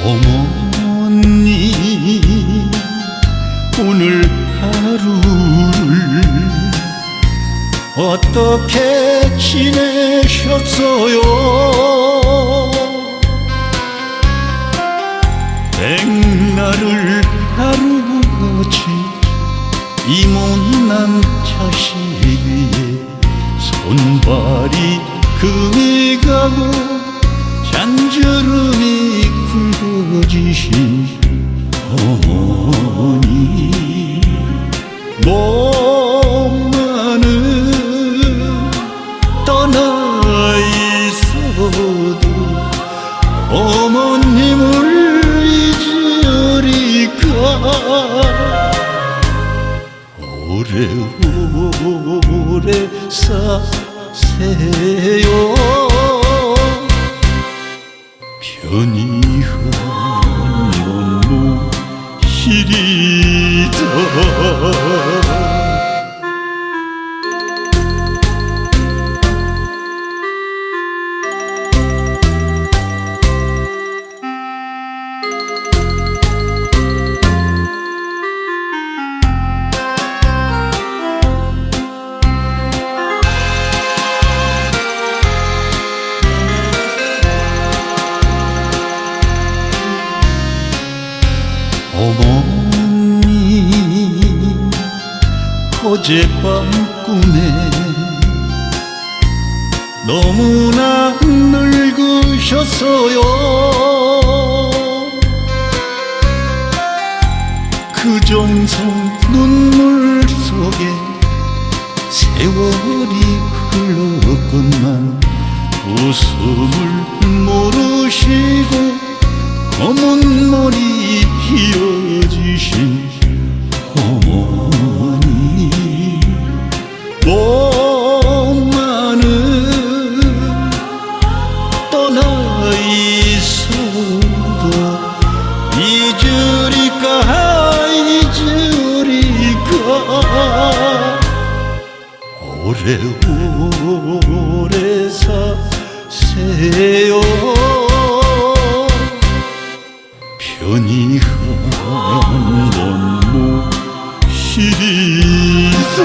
어머니 오늘 하루를 어떻게 지내셨어요? 백날을 하루같이 이못난 자식 위에 손발이 금이 가고 잔주름이 굵어지신 어머니 몸만은 떠나 있어도 어머님을 잊으리까? 오래오래 사세요. 편히 모시리다 어머니 어젯밤 꿈에 너무나 늙으셨어요. 그 정성 눈물 속에 세월이 흘렀건만 웃음을 모르시고 잊으리까 잊으리까 오래오래 사세요. 편히 한번 모시사